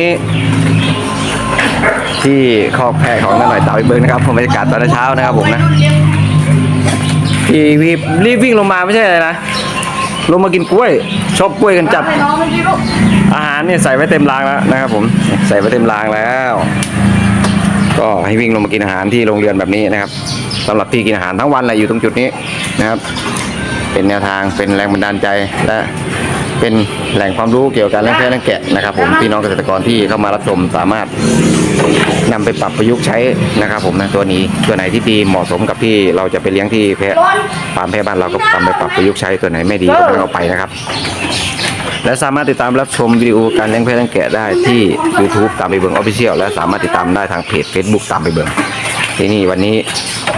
นี้ที่คอกแพะของน้าหน่อยเตาอีเบิร์นะครับผมบรรยากาศตอนเช้านะครับผมนะพี่รีบรีบวิ่งลงมาไม่ใช่อะไรนะลงมากินกล้วย ชอบกล้วยกันจัด อาหารเนี่ยใส่ไว้เต็มรางแล้วนะครับผมใส่ไว้เต็มรางแล้ว ก็ให้วิ่งลงมากินอาหารที่โรงเรือนแบบนี้นะครับสำหรับพี่กินอาหารทั้งวันเลยอยู่ตรงจุดนี้นะครับ เป็นแนวทางเป็นแรงบันดาลใจและ เป็นแหล่งความรู้เกี่ยวกับการเลี้ยงแพะเลี้ยงแกะนะครับ ผมพี่น้องเกษตรกรที่เข้ามารับชมสามารถนำไปปรับประยุกต์ใช้นะครับ ผมนะตัวนี้ตัวไหนที่ดีเหมาะสมกับที่เราจะไปเลี้ยงที่แพะฟาร์มแพะบ้านเราก็นำไปปรับประยุกต์ใช้ตัวไหนไม่ดีก็ไม่ต้องเอาไปนะครับ และสามารถติดตามรับชมวิดีโอการเลี้ยงแพะเลี้ยงแกะได้ที่ YouTube ตามไปเบิงออฟฟิเชียลและสามารถติดตามได้ทางเพจ Facebook ตามไปเบิง ที่นี่วันนี้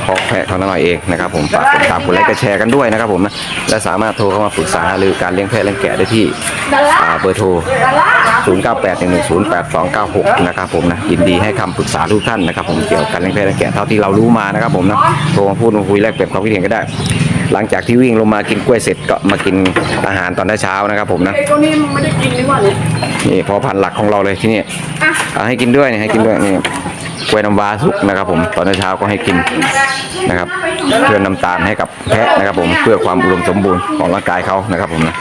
พอกแพะของน้าหน่อยเองนะครับผมฝากกดติดตามกดไลค์กดแชร์กันด้วยนะครับผมนะและสามารถโทรเข้ามาปรึกษาหรือการเลี้ยงแพะเลี้ยงแกะได้ที่เบอร์โทร 0981108296 นะครับผมนะยินดีให้คำปรึกษาทุกท่านนะครับผมเกี่ยวกับการเลี้ยงแพะเลี้ยงแกะเท่าที่เรารู้มานะครับผมนะโทรมาพูดมาคุยแลกเปลี่ยนความคิดเห็นก็ได้ หลังจากที่วิ่งลงมากินกล้วยเสร็จก็มากินอาหารตอนเช้านะครับผมนะไอ้ตัวนี้มันไม่ได้กินนี่หว่าเนี่ยนี่พอพันหลักของเราเลยที่นี่เอาให้กินด้วยนี่ให้กินด้วยนี่ กล้วยน้ำว้าสุกนะครับ ผมตอนเช้าก็ให้กินนะครับเพื่อน้ำตาลให้กับแพะนะครับ ผมเพื่อความอุดมสมบูรณ์ของร่างกายเขานะครับ ผมนะ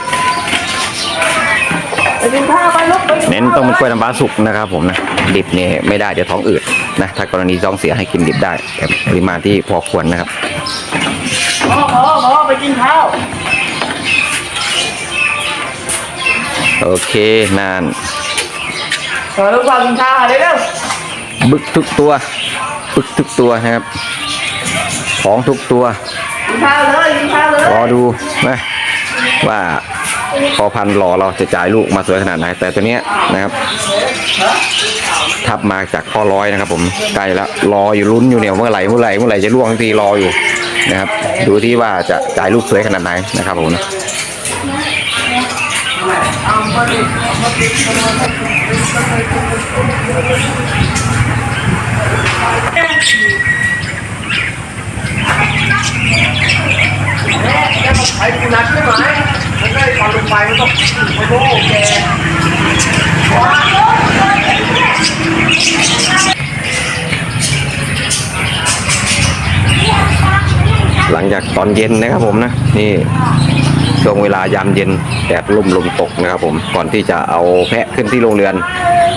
เน้นต้องเป็นกล้วยน้ำว้าสุกนะครับ ผมนะดิบเนี่ยไม่ได้เดี๋ยวท้องอืดนะถ้ากรณีท้องเสียให้กินดิบได้แต่ปริมาณที่พอควรนะครับพอพอพอไปกินข้าวโอเคนานเออลูกพอกินข้าวเร็วเร็ว บึกทุกตัว บึกทุกตัวนะครับ ของทุกตัวกินข้าวเลยกินข้าวเลยรอดูนะว่าพอพันธุ์หล่อเราจะจ่ายลูกมาสวยขนาดไหน แต่ตัวเนี้ยนะครับ ทับมาจากพ่อร้อยนะครับ ผมใกล้แล้วรออยู่ลุ้นอยู่เนี่ยเมื่อไหร่เมื่อไหร่เมื่อไหร่จะล่วงทันทีรออยู่นะครับ ดูที่ว่าจะจ่ายลูกสวยขนาดไหนนะครับผมไอ้ กูนัดใช่ไหมมันได้ตอนลงไปมันต้องโอ้โหแกหลังจากตอนเย็นนะครับผมนะ นี่ช่วงเวลายามเย็นแดดลุ่มลมตกนะครับผมก่อนที่จะเอาแพะขึ้นที่โรงเรือน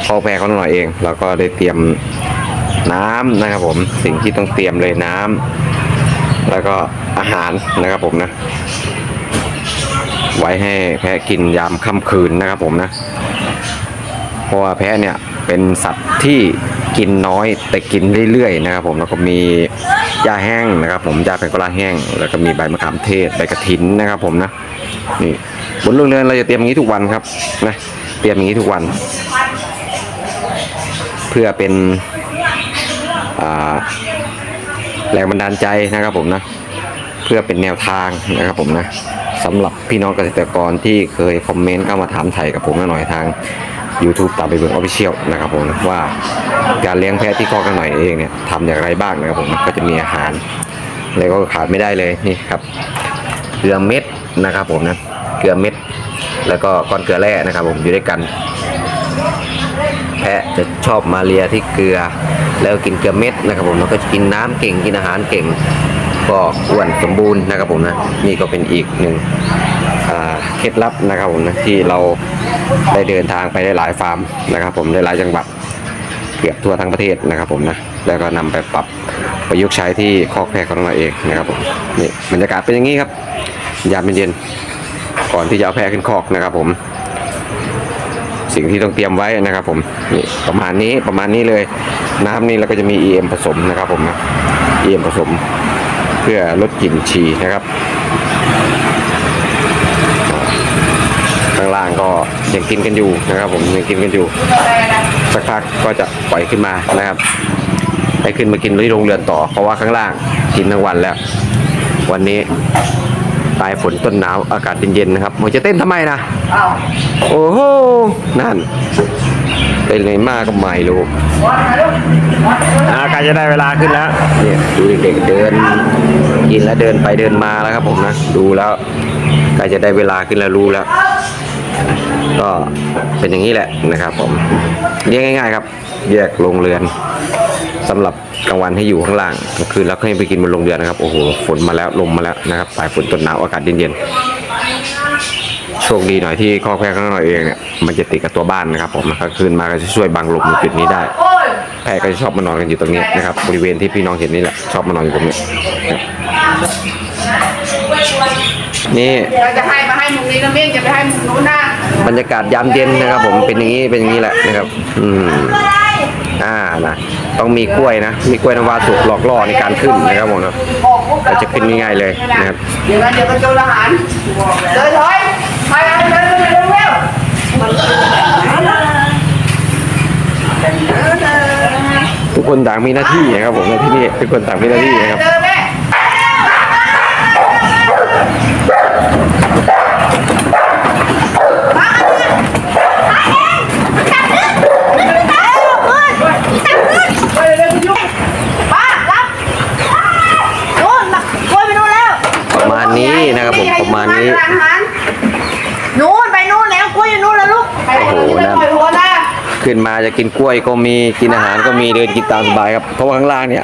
พอแพะเขาหน่อยเอง แล้วก็ได้เตรียม น้ำนะครับผมสิ่งที่ต้องเตรียมเลยน้ำแล้วก็อาหารนะครับผมนะ ไว้ให้แพะกินยามค่ำคืนนะครับผมนะเพราะว่าแพะเนี่ยเป็นสัตว์ที่กินน้อยแต่กินเรื่อยๆนะครับ ผมแล้วก็มีหญ้าแห้งนะครับ ผมหญ้าแพงโกลาแห้ง แล้วก็มีใบมะขามเทศใบกระถินนะครับ ผมนะนี่บนโรงเรือนเราจะเตรียมอย่างนี้ทุกวันครับนะเตรียมอย่างนี้ทุกวัน เพื่อเป็น แรงบันดาลใจนะครับผมนะเพื่อเป็นแนวทางนะครับผมนะสำหรับพี่น้องเกษตรกรที่เคยคอมเมนต์เข้ามาถามไทยกับผมหน่อยทาง YouTube ตามไปเบิร์ออฟฟิเชียลนะครับผมว่าการเลี้ยงแพะที่คอกกันหน่อยเองเนี่ยทำอย่างไรบ้างนะครับผมก็จะมีอาหาร แล้วก็ขาดไม่ได้เลยนี่ครับเกลือเม็ดนะครับผมนะเกลือเม็ด แล้วก็ก้อนเกลือแร่นะครับผมอยู่ด้วยกัน แพะจะชอบมาเลียที่เกลือ แล้วกินเกลือเม็ดนะครับผมแล้วก็จะกินน้ำเก่งกินอาหารเก่ง ก็อ้วนสมบูรณ์นะครับผมนะนี่ก็เป็นอีกหนึ่งเคล็ดลับนะครับผมนะที่เราได้เดินทางไปได้หลายฟาร์มนะครับ ผมได้หลายจังหวัดเกือบทั่วทั้งประเทศนะครับผมนะแล้วก็นำไปปรับประยุกต์ใช้ที่คอกแพะของเราเองนะครับผมนี่บรรยากาศเป็นอย่างนี้ครับยามเย็นก่อนที่จะเอาแพะขึ้นคอกนะครับผม สิ่งที่ต้องเตรียมไว้นะครับผมนี่ประมาณนี้ประมาณนี้เลยน้ำนี่เราก็จะมี EM ผสมนะครับผมนะ EM ผสม เพื่อลดกลิ่นฉี่นะครับข้างล่างก็ยังกินกันอยู่นะครับ ผมยังกินกันอยู่สักพักก็จะปล่อยขึ้นมานะครับให้ขึ้นมากินที่โรงเรือนต่อเพราะว่าข้างล่างกินทั้งวันแล้ว วันนี้ายฝนต้นหนาวอากาศเย็นๆนะครับมันจะเต้นทำไมนะอ้าวโอ้โหนั่น เป็นไงมากก็ไม่รู้วัดไหนลูกวัดเลยอาการจะได้เวลาขึ้นแล้วเนี่ยดูเด็กๆเดินกินแล้วเดินไปเดินมาแล้วครับผมนะดูแล้วใกล้จะได้เวลาขึ้นแล้วรู้แล้วก็เป็นอย่างนี้แหละนะครับผมเรียกง่าย ๆ ครับ แยกโรงเรือนสำหรับกลางวันให้อยู่ข้างล่างกลางคืนแล้วก็ให้ไปกินบนโรงเรือนนะครับโอ้โหฝนมาแล้วลมมาแล้วนะครับปลายฝนต้นหนาวอากาศเย็นๆโชคดีหน่อยที่ข้อแพะข้างนอกเองเนี่ยมันจะติดกับตัวบ้านนะครับผมนะครับคืนมาก็จะช่วยบังลมในจุดนี้ได้โอ้ยแพะก็จะชอบมานอนกันอยู่ตรงนี้นะครับบริเวณที่พี่น้องเห็นนี่แหละชอบมานอนอยู่ตรงนี้นี่เราจะให้มาให้มุมนี้นะเมี่ยงจะไปให้มุมนู้นนะบรรยากาศยามเย็นนะครับ ผมเป็นอย่างนี้เป็นอย่างนี้แหละนะครับ อืม อ่านะต้องมีกล้วยนะ มีกล้วยน้ำว้าสุกหลอกล่อในการขึ้นนะครับผมนะแต่จะขึ้นง่ายๆเลยนะครับเดี๋ยวนเดี๋ยวก็โจรอาหารเดินถอยไปไปเดินเร็วเร็วทุกคนต่างมีหน้าที่นะครับผมในที่นี่ทุกคนต่างมีหน้าที่นะครับ เดินแม่ ไปเร็วยุ่ง ป้ารับนู่นน่ะกล้วยไปนู่นแล้ว ประมาณนี้นะครับผมประมาณ นี้อาหารนู่นไปนู่นแล้วกล้วยอยู่นู่นแล้วลูกไปคนที่ไม่ปล่อยหัวนะขึ้นมาจะกินกล้วยก็มีกินอาหารก็มีเดินกินตามสบายครับเพราะว่าข้างล่างเนี่ย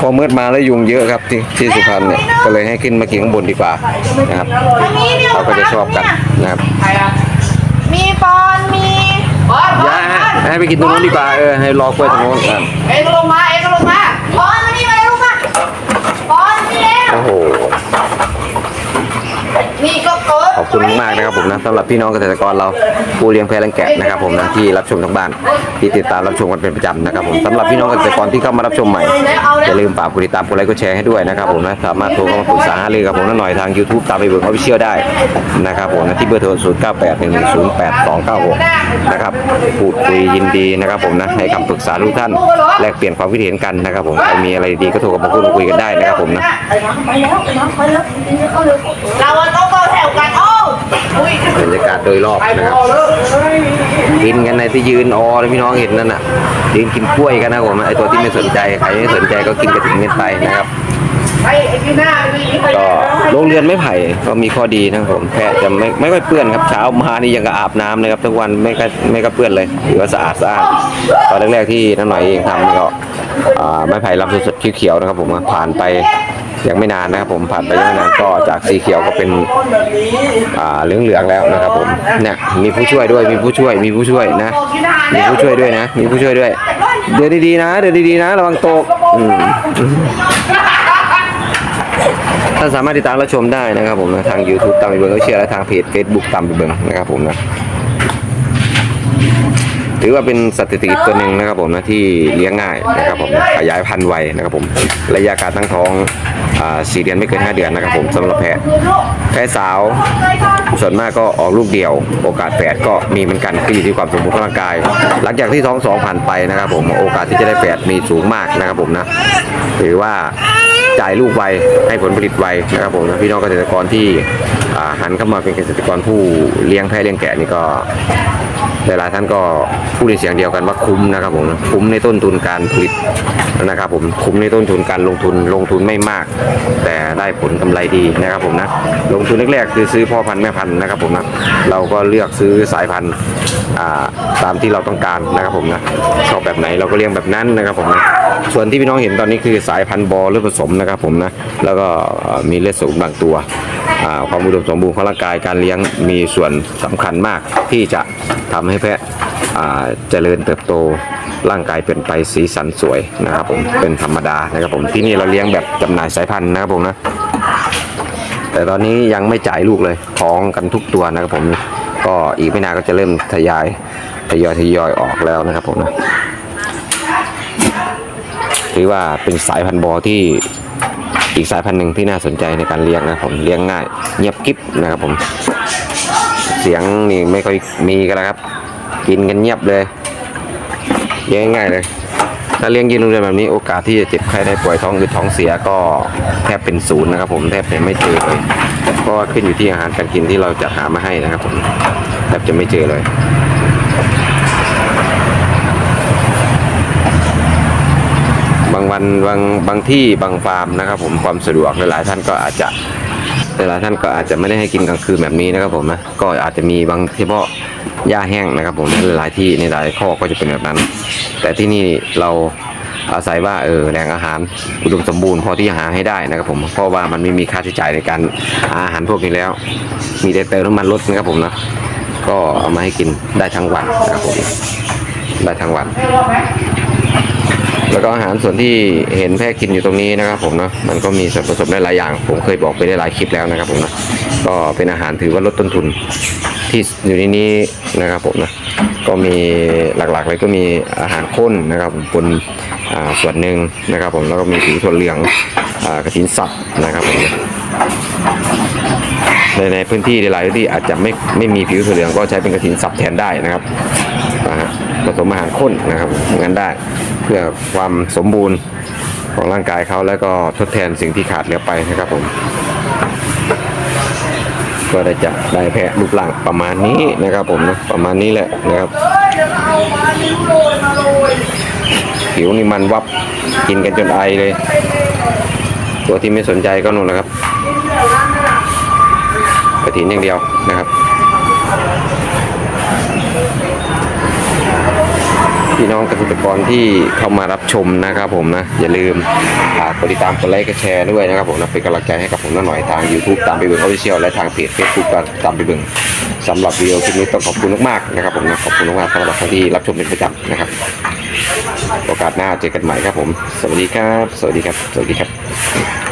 พอมืดมาแล้วยุงเยอะครับที่ที่สุพรรณเนี่ยก็เลยให้ขึ้นมากินข้างบนดีกว่านะครับทางนี้เนี่ยเขาก็จะชอบกันนะครับใครอะมีปอนมีบอลบออย่าลให้ให้ไปกินตรงนู้นดีกว่าเออให้รอกล้วยตรงนู้นอะเอ็งก็ลงมาเอ็งก็ลงมา ปอนมานี่มาเลยลูกมาปอนนี่แล้ว โอ้โห นี่ก็เกิด ขอบคุณมากนะครับ ผมนะสำหรับพี่น้องเกษตรกรเราผู้เลี้ยงแพะเลี้ยงแกะนะครับผมนะที่รับชมทางบ้านที่ติดตามรับชมกันเป็นประจำนะครับผมสำหรับพี่น้องเกษตรกรที่เข้ามารับชมใหม่อย่าลืมฝากกดติดตามกดไลค์กดแชร์ให้ด้วยนะครับผมนะสามารถโทรเข้ามาปรึกษาหารือกับผมหน่อยทาง YouTube ตามไปเบิร์กออฟฟิเชียลได้นะครับผมนะที่เบอร์โทร0 9 8 1 1 0 8 2 9 6นะครับพูดคุยยินดีนะครับผมนะให้คำปรึกษาทุกท่านแลกเปลี่ยนความคิดเห็นกันนะครับผมใครมีอะไรดีก็โทรกับมาพูดคุยกันได้นะครับผมนะไปแล้วไปแล้วเราต้องเข้าแถวกันโอ บรรยากาศโดยรอบนะครับกินกันในที่ยืนออพี่น้องเห็นนั่นน่ะยืนกินกล้วยกันนะผมไอตัวที่ไม่สนใจใครไม่สนใจก็กินกระถิ่นเม็ดไปนะครับก็โรงเรือนไม้ไผ่ก็มีข้อดีนะครับผมแค่จะไม่ไม่ค่อยเปื้อนครับเช้ามานี่ยังกับอาบน้ำนะครับทุกวันไม่ก็ไม่ก็เปื้อนเลยถือว่าสะอาดสะอาดตอนแรกๆที่น้าหน่อยเองทำก็ไม้ไผ่ลำสดๆเขียวๆนะครับผมผ่านไป ยังไม่นานนะครับผมผ่านไปยังไม่นานก็จากสีเขียวก็เป็นคนแบบนี้อ่าเหลืองๆแล้วนะครับผมเนี่ยมีผู้ช่วยด้วยมีผู้ช่วย มีผู้ช่วยนะกินอาหารมีแล้วผู้ช่วยด้วยนะ มีผู้ช่วยด้วย เดินดีๆนะ เดินดีๆนะ ระวังตกอืมท่านสามารถติดตามรับชมได้นะครับผมนะทาง YouTube ตามไปเบิงก็เชื่อและทางเพจ Facebook ตามไปเบิงนะครับผมนะ ถือว่าเป็นสถิติตัวหนึ่งนะครับผมนะที่เลี้ยงง่ายนะครับผมขยายพันธุ์ไวนะครับผมระยะการตั้งท้องสี่เดือนไม่เกิน 5 เดือนนะครับผมสำหรับแพะแพะสาว ส่วนมากก็ออกลูกเดียว โอกาสแฝดก็มีเหมือนกันขึ้นอยู่ที่ความสมบูรณ์ของร่างกาย หลังจากที่ท้องสองผ่านไปนะครับผมโอกาสที่จะได้แฝดมีสูงมากนะครับผมนะถือว่า จ่ายลูกไวให้ผลผลิตไวนะครับผมนะพี่น้องเกษตรกรที่หันเข้ามาเป็นเกษตรกรผู้เลี้ยงแพะเลี้ยงแกะนี่ก็หลายๆท่านก็พูดในเสียงเดียวกันว่าคุ้มนะครับผมคุ้มในต้นทุนการผลิตนะครับผมคุ้มในต้นทุนการลงทุนลงทุนไม่มาก แต่ได้ผลกำไรดีนะครับผมนะลงทุนแรกๆคือซื้อพ่อพันธุ์แม่พันธุ์นะครับผมนะเราก็เลือกซื้อสายพันธุ์ตามที่เราต้องการนะครับผมนะชอบแบบไหนเราก็เลี้ยงแบบนั้นนะครับผมนะส่วนที่พี่น้องเห็นตอนนี้คือสายพันธุ์บอหรือผสมนะครับครับผมนะแล้วก็มีเลือดสูงบางตัว ความอุดมสมบูรณ์ของร่างกายการเลี้ยงมีส่วนสำคัญมากที่จะทำให้แพะอ่าเจริญเติบโตร่างกายเปลี่ยนไปสีสันสวยนะครับผมเป็นธรรมดานะครับผมที่นี่เราเลี้ยงแบบจำหน่ายสายพันธุ์นะครับผมนะแต่ตอนนี้ยังไม่จ่ายลูกเลยท้องกันทุกตัวนะครับผมก็อีกไม่นานก็จะเริ่มทยายทยอยทยอยออกแล้วนะครับผมนะถือว่าเป็นสายพันธุ์บอที่ อีกสายพันธุ์หนึ่งที่น่าสนใจในการเลี้ยงนะผมเลี้ยงง่าย เงียบกิ๊บนะครับผม เสียงนี่ไม่ค่อยมีกันแล้วครับ กินกันเงียบเลยเลี้ยงง่ายๆเลย ถ้าเลี้ยงยืนรงเรียนแบบนี้โอกาสที่จะเจ็บไข้ได้ป่วยท้องอืดท้องเสียก็แทบเป็นศูนย์นะครับผมแทบจะไม่เจอเลยเพราะว่าขึ้นอยู่ที่อาหารการกินที่เราจะหามาให้นะครับผมแทบจะไม่เจอเลย บาง วันบางบางที่บางฟาร์มนะครับ ผมความสะดวกหลายท่านก็อาจจะหลายท่านก็อาจจะไม่ได้ให้กินกลางคืนแบบนี้นะครับผมนะก็อาจจะมีบางเฉพาะหญ้าแห้งนะครับ ผมหลายที่ในหลายข้อก็จะเป็นแบบนั้น แต่ที่นี่เราอาศัยว่าเออแหล่งอาหารอุดมสมบูรณ์พอที่จะหาให้ได้นะครับผมเพราะว่ามันไม่มีค่าใช้จ่ายในการหาอาหารพวกนี้แล้ว มีแต่เติมน้ำมันรถนะครับผมนะก็เอามาให้กินได้ทั้งวันนะครับผมได้ทั้งวัน แล้วก็อาหารส่วนที่เห็นแพะกินอยู่ตรงนี้นะครับผมเนาะมันก็มีส่วนผสมได้หลายอย่าง ผมเคยบอกไปได้หลายคลิปแล้วนะครับผมนะก็เป็นอาหารถือว่าลดต้นทุนที่อยู่ในนี้นะครับผมนะก็มีหลักๆเลยก็มีอาหารข้นนะครับผมปนอ่าส่วนหนึ่งนะครับผมแล้วก็มีสีถั่วเหลืองอ่ากระถินสับนะครับผมในในพื้นที่หลายพื้นที่อาจจะไม่ไม่มีผิวถั่วเหลืองก็ใช้เป็นกระถินสับแทนได้นะครับผสมอาหารข้นนะครับงั้นได้ พื่อความสมบูรณ์ของร่างกายเขาแล้วก็ทดแทนสิ่งที่ขาดเหลือไปนะครับผม ก็ได้จะได้แพะรูปร่างประมาณนี้นะครับผมนะประมาณนี้แหละนะครับผิวนี่มันวับกินกันจนไอเลย ตัวที่ไม่สนใจก็นู่นนะครับกระถินอย่างเดียวนะครับ พี่น้องเกษตรกรที่เข้ามารับชมนะครับผมนะ อย่าลืมฝากกดติดตามกดไลค์กดแชร์ด้วยนะครับผมนะเป็นกำลังใจให้กับผมหน่อยทาง YouTube ตามไปเบิ่งออฟฟิเชียลและทางเพจ Facebook ก็ตามไปเบิ่งสำหรับวิดีโอคลิปนี้ต้องขอบคุณมากๆนะครับผมนะขอบคุณมากๆสำหรับท่านที่รับชมเป็นประจำนะครับโอกาสหน้าเจอกันใหม่ครับผม สวัสดีครับ สวัสดีครับ สวัสดีครับ